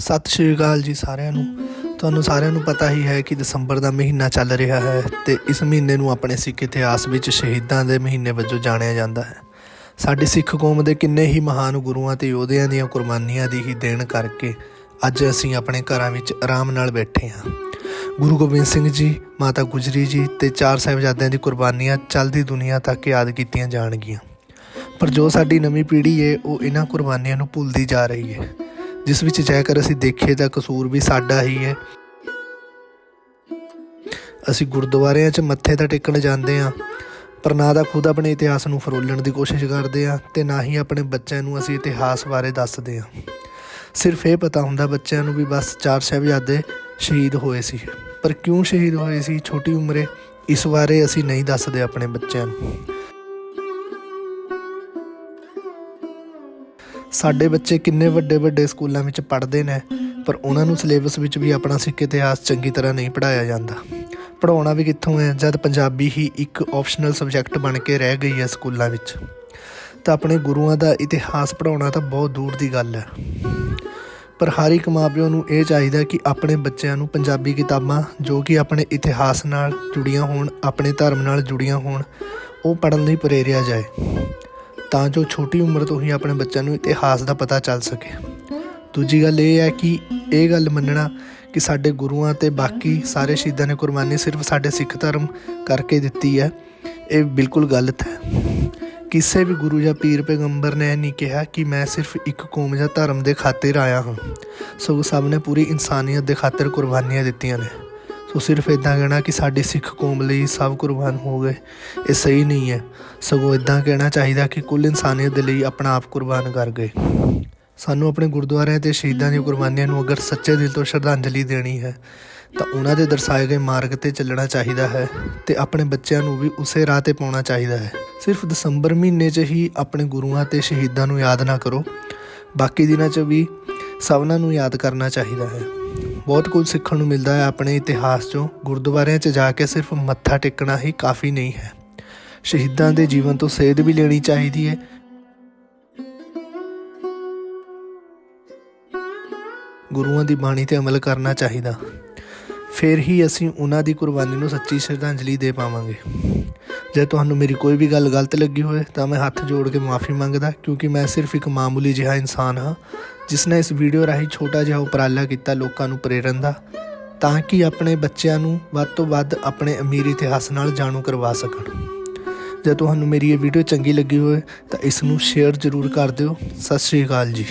ਸਤਿ ਸ਼੍ਰੀ ਅਕਾਲ ਜੀ ਸਾਰਿਆਂ ਨੂੰ। ਤੁਹਾਨੂੰ ਸਾਰਿਆਂ ਨੂੰ ਪਤਾ ਹੀ ਹੈ ਕਿ ਦਸੰਬਰ ਦਾ ਮਹੀਨਾ ਚੱਲ ਰਿਹਾ ਹੈ ਤੇ ਇਸ ਮਹੀਨੇ ਨੂੰ ਆਪਣੇ ਸਿੱਖ ਇਤਿਹਾਸ ਵਿੱਚ ਸ਼ਹੀਦਾਂ ਦੇ ਮਹੀਨੇ ਵਜੋਂ ਜਾਣਿਆ ਜਾਂਦਾ ਹੈ। ਸਾਡੀ ਸਿੱਖ ਕੌਮ ਦੇ ਕਿੰਨੇ ਹੀ ਮਹਾਨ ਗੁਰੂਆਂ ਤੇ ਯੋਧਿਆਂ ਦੀਆਂ ਕੁਰਬਾਨੀਆਂ ਦੀ ਹੀ ਦੇਣ ਕਰਕੇ ਅੱਜ ਅਸੀਂ ਆਪਣੇ ਘਰਾਂ ਵਿੱਚ ਆਰਾਮ ਨਾਲ ਬੈਠੇ ਹਾਂ। ਗੁਰੂ ਗੋਬਿੰਦ ਸਿੰਘ ਜੀ, ਮਾਤਾ ਗੁਜਰੀ ਜੀ ਤੇ ਚਾਰ ਸਾਹਿਬਜ਼ਾਦਿਆਂ ਦੀ ਕੁਰਬਾਨੀਆਂ ਚੱਲਦੀ ਦੁਨੀਆ ਤੱਕ ਯਾਦ ਕੀਤੀਆਂ ਜਾਣਗੀਆਂ। ਪਰ ਜੋ ਸਾਡੀ ਨਵੀਂ ਪੀੜ੍ਹੀ ਹੈ, ਉਹ ਇਹਨਾਂ ਕੁਰਬਾਨੀਆਂ ਨੂੰ ਭੁੱਲਦੀ ਜਾ ਰਹੀ ਹੈ। ਜਿਸ ਵਿੱਚ ਜੇਕਰ ਅਸੀਂ ਦੇਖੀਏ ਤਾਂ ਕਸੂਰ ਵੀ ਸਾਡਾ ਹੀ ਹੈ। ਅਸੀਂ ਗੁਰਦੁਆਰਿਆਂ 'ਚ ਮੱਥੇ ਤਾਂ ਟੇਕਣ ਜਾਂਦੇ ਹਾਂ, ਪਰ ਨਾ ਤਾਂ ਖੁਦ ਆਪਣੇ ਇਤਿਹਾਸ ਨੂੰ ਫਰੋਲਣ ਦੀ ਕੋਸ਼ਿਸ਼ ਕਰਦੇ ਹਾਂ ਤੇ ਨਾ ਹੀ ਆਪਣੇ ਬੱਚਿਆਂ ਨੂੰ ਅਸੀਂ ਇਤਿਹਾਸ ਬਾਰੇ ਦੱਸਦੇ ਹਾਂ। ਸਿਰਫ ਇਹ ਪਤਾ ਹੁੰਦਾ ਬੱਚਿਆਂ ਨੂੰ ਵੀ ਬਸ ਚਾਰ ਸਾਹਿਬਜ਼ਾਦੇ ਸ਼ਹੀਦ ਹੋਏ ਸੀ। ਪਰ ਕਿਉਂ ਸ਼ਹੀਦ ਹੋਏ ਸੀ? ਛੋਟੀ ਉਮਰੇ ਇਸ ਬਾਰੇ ਅਸੀਂ ਨਹੀਂ ਦੱਸਦੇ ਆਪਣੇ ਬੱਚਿਆਂ ਨੂੰ। ਸਾਡੇ ਬੱਚੇ ਕਿੰਨੇ ਵੱਡੇ ਵੱਡੇ ਸਕੂਲਾਂ ਵਿੱਚ ਪੜ੍ਹਦੇ ਨੇ, ਪਰ ਉਹਨਾਂ ਨੂੰ ਸਿਲੇਬਸ ਵਿੱਚ ਵੀ ਆਪਣਾ ਸਿੱਖ ਇਤਿਹਾਸ ਚੰਗੀ ਤਰ੍ਹਾਂ ਨਹੀਂ ਪੜਾਇਆ ਜਾਂਦਾ। ਪੜਾਉਣਾ ਵੀ ਕਿੱਥੋਂ ਹੈ, ਜਦ ਪੰਜਾਬੀ ਹੀ ਇੱਕ ਆਪਸ਼ਨਲ ਸਬਜੈਕਟ ਬਣ ਕੇ ਰਹਿ ਗਈ ਹੈ ਸਕੂਲਾਂ ਵਿੱਚ। ਤਾਂ ਆਪਣੇ ਗੁਰੂਆਂ ਦਾ ਇਤਿਹਾਸ ਪੜਾਉਣਾ ਤਾਂ ਬਹੁਤ ਦੂਰ ਦੀ ਗੱਲ ਹੈ। ਪਰ ਹਰ ਇੱਕ ਮਾਪਿਓ ਨੂੰ ਇਹ ਚਾਹੀਦਾ ਕਿ ਆਪਣੇ ਬੱਚਿਆਂ ਨੂੰ ਪੰਜਾਬੀ ਕਿਤਾਬਾਂ, ਜੋ ਕਿ ਆਪਣੇ ਇਤਿਹਾਸ ਨਾਲ ਜੁੜੀਆਂ ਹੋਣ, ਆਪਣੇ ਧਰਮ ਨਾਲ ਜੁੜੀਆਂ ਹੋਣ, ਉਹ ਪੜ੍ਹਨ ਲਈ ਪ੍ਰੇਰਿਆ ਜਾਏ। ਤਾਂ ਜੋ ਛੋਟੀ ਉਮਰ ਤੋਂ ਹੀ ਆਪਣੇ ਬੱਚਿਆਂ ਨੂੰ ਇਤਿਹਾਸ ਦਾ ਪਤਾ ਚੱਲ ਸਕੇ। ਦੂਜੀ ਗੱਲ ਇਹ ਹੈ ਕਿ ਇਹ ਗੱਲ ਮੰਨਣਾ ਕਿ ਸਾਡੇ ਗੁਰੂਆਂ ਤੇ ਬਾਕੀ ਸਾਰੇ ਸ਼ਹੀਦਾਂ ਨੇ ਕੁਰਬਾਨੀ ਸਿਰਫ ਸਾਡੇ ਸਿੱਖ ਧਰਮ ਕਰਕੇ ਦਿੱਤੀ ਹੈ, ਇਹ ਬਿਲਕੁਲ ਗਲਤ ਹੈ। ਕਿਸੇ ਵੀ ਗੁਰੂ ਜਾਂ ਪੀਰ ਪੈਗੰਬਰ ਨੇ ਇਹ ਨਹੀਂ ਕਿਹਾ ਕਿ ਮੈਂ ਸਿਰਫ ਇੱਕ ਕੌਮ ਜਾਂ ਧਰਮ ਦੇ ਖਾਤਰ ਆਇਆ ਹਾਂ। ਸਗੋਂ ਸਭ ਨੇ ਪੂਰੀ ਇਨਸਾਨੀਅਤ ਦੇ ਖਾਤਰ ਕੁਰਬਾਨੀਆਂ ਦਿੱਤੀਆਂ ਨੇ। ਸੋ ਸਿਰਫ ਇਦਾਂ ਕਹਿਣਾ ਕਿ ਸਾਡੀ ਸਿੱਖ ਕੌਮ ਲਈ ਸਭ ਕੁਰਬਾਨ ਹੋ ਗਏ। ਇਹ ਸਹੀ ਨਹੀਂ ਹੈ। ਸਗੋਂ ਇਦਾਂ ਕਹਿਣਾ ਚਾਹੀਦਾ ਕਿ ਕੁੱਲ ਇਨਸਾਨੀਅਤ ਦੇ ਲਈ ਆਪਣਾ ਆਪ ਕੁਰਬਾਨ ਕਰ ਗਏ। ਸਾਨੂੰ ਆਪਣੇ ਗੁਰਦੁਆਰਿਆਂ ਤੇ ਸ਼ਹੀਦਾਂ ਦੀਆਂ ਕੁਰਬਾਨੀਆਂ ਨੂੰ ਅਗਰ ਸੱਚੇ ਦਿਲ ਤੋਂ ਸ਼ਰਧਾਂਜਲੀ ਦੇਣੀ ਹੈ, ਤਾਂ ਉਹਨਾਂ ਦੇ ਦਰਸਾਏ ਗਏ ਮਾਰਗ ਤੇ ਚੱਲਣਾ ਚਾਹੀਦਾ ਹੈ ਤੇ ਆਪਣੇ ਬੱਚਿਆਂ ਨੂੰ ਵੀ ਉਸੇ ਰਾਹ ਤੇ ਪਾਉਣਾ ਚਾਹੀਦਾ ਹੈ। ਸਿਰਫ ਦਸੰਬਰ ਮਹੀਨੇ 'ਚ ਹੀ ਆਪਣੇ ਗੁਰੂਆਂ ਤੇ ਸ਼ਹੀਦਾਂ ਨੂੰ ਯਾਦ ਨਾ ਕਰੋ। ਬਾਕੀ ਦਿਨਾਂ 'ਚ ਵੀ ਸਭਨਾਂ ਨੂੰ ਯਾਦ ਕਰਨਾ ਚਾਹੀਦਾ ਹੈ। ਬਹੁਤ ਕੁਝ ਸਿੱਖਣ ਨੂੰ ਮਿਲਦਾ ਹੈ ਆਪਣੇ ਇਤਿਹਾਸ 'ਚੋਂ। ਗੁਰਦੁਆਰਿਆਂ 'ਚ ਜਾ ਕੇ ਸਿਰਫ ਮੱਥਾ ਟੇਕਣਾ ਹੀ ਕਾਫੀ ਨਹੀਂ ਹੈ। ਸ਼ਹੀਦਾਂ ਦੇ ਜੀਵਨ ਤੋਂ ਸੇਧ ਵੀ ਲੈਣੀ ਚਾਹੀਦੀ ਹੈ। ਗੁਰੂਆਂ ਦੀ ਬਾਣੀ ਤੇ ਅਮਲ ਕਰਨਾ ਚਾਹੀਦਾ। ਫਿਰ ਹੀ ਅਸੀਂ ਉਹਨਾਂ ਦੀ ਕੁਰਬਾਨੀ ਨੂੰ ਸੱਚੀ ਸ਼ਰਧਾਂਜਲੀ ਦੇ ਪਾਵਾਂਗੇ। ਜੇ ਤੁਹਾਨੂੰ ਮੇਰੀ ਕੋਈ ਵੀ ਗੱਲ ਗਲਤ ਲੱਗੀ ਹੋਵੇ, ਤਾਂ ਮੈਂ ਹੱਥ ਜੋੜ ਕੇ ਮਾਫੀ ਮੰਗਦਾ, ਕਿਉਂਕਿ ਮੈਂ ਸਿਰਫ ਇੱਕ ਮਾਮੂਲੀ ਜਿਹਾ ਇਨਸਾਨ ਹਾਂ, ਜਿਸ ਨੇ ਇਸ ਵੀਡੀਓ ਰਾਹੀਂ ਛੋਟਾ ਜਿਹਾ ਉਪਰਾਲਾ ਕੀਤਾ ਲੋਕਾਂ ਨੂੰ ਪ੍ਰੇਰਨ ਦਾ, ਤਾਂ ਕਿ ਆਪਣੇ ਬੱਚਿਆਂ ਨੂੰ ਵੱਧ ਤੋਂ ਵੱਧ ਆਪਣੇ ਅਮੀਰ ਇਤਿਹਾਸ ਨਾਲ ਜਾਣੂ ਕਰਵਾ ਸਕਣ। ਜੇ ਤੁਹਾਨੂੰ ਮੇਰੀ ਇਹ ਵੀਡੀਓ ਚੰਗੀ ਲੱਗੀ ਹੋਵੇ, ਤਾਂ ਇਸ ਨੂੰ ਸ਼ੇਅਰ ਜ਼ਰੂਰ ਕਰ ਦਿਓ। ਸਤਿ ਸ਼੍ਰੀ ਅਕਾਲ ਜੀ।